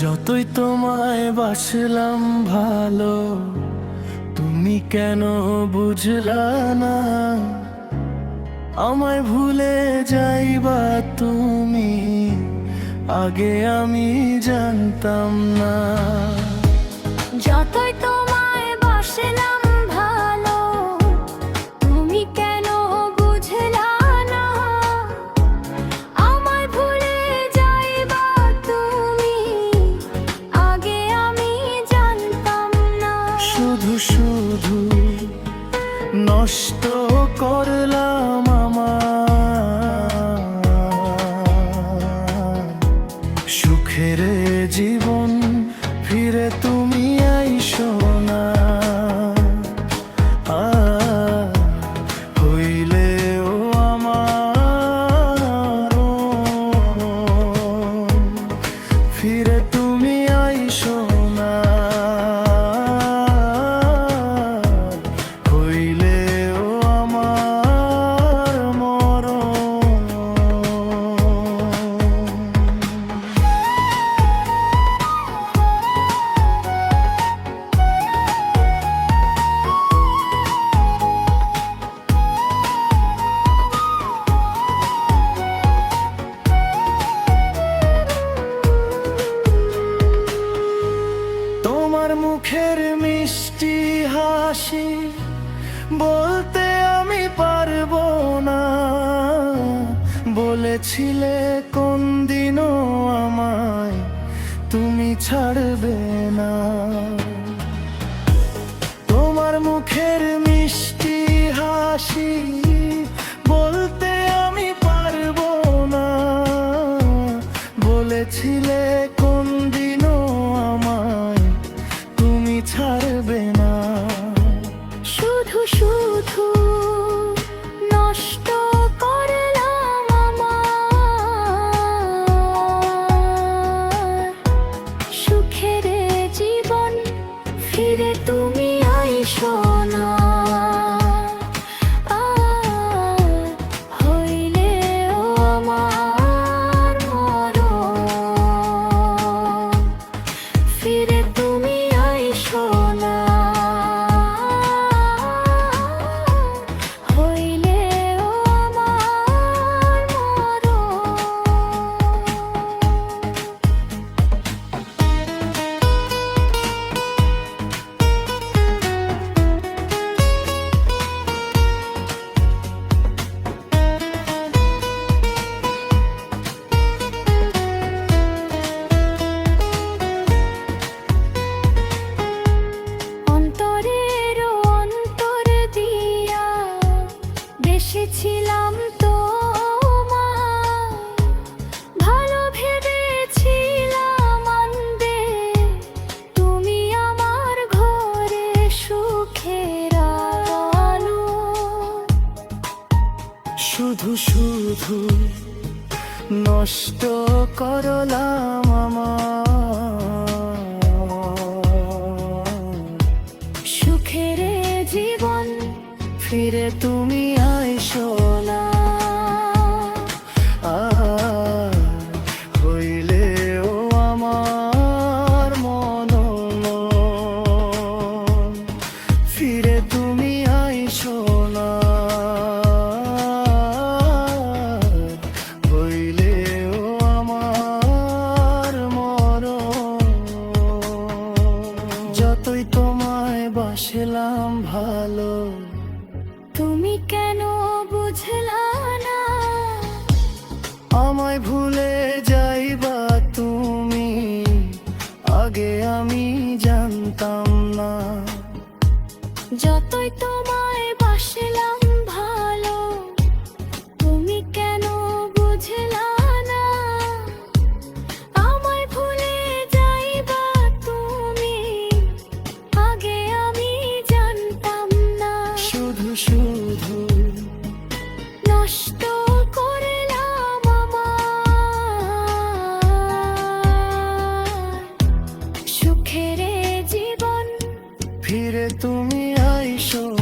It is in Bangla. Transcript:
যতই তোমায় বাসলাম ভালো, তুমি কেন বুঝলা না? আমায় ভুলে যাইবা তুমি, আগে আমি জানতাম না। যতই তোমায় বাসলাম নষ্ট করলাম আমার। সুখের জীবন ফিরে তো ভালোবাসি বলতে আমি পারব না। বলেছিলে কোন দিনও আমায় তুমি ছাড়বে না। শুধু নষ্ট করলাম আমার। সুখের জীবন ফিরে তুমি আইসো। আমায় ভুলে যাইবা তুমি আগে আমি জানতাম না। যতই তোমার ফিরে তুমি আইসো।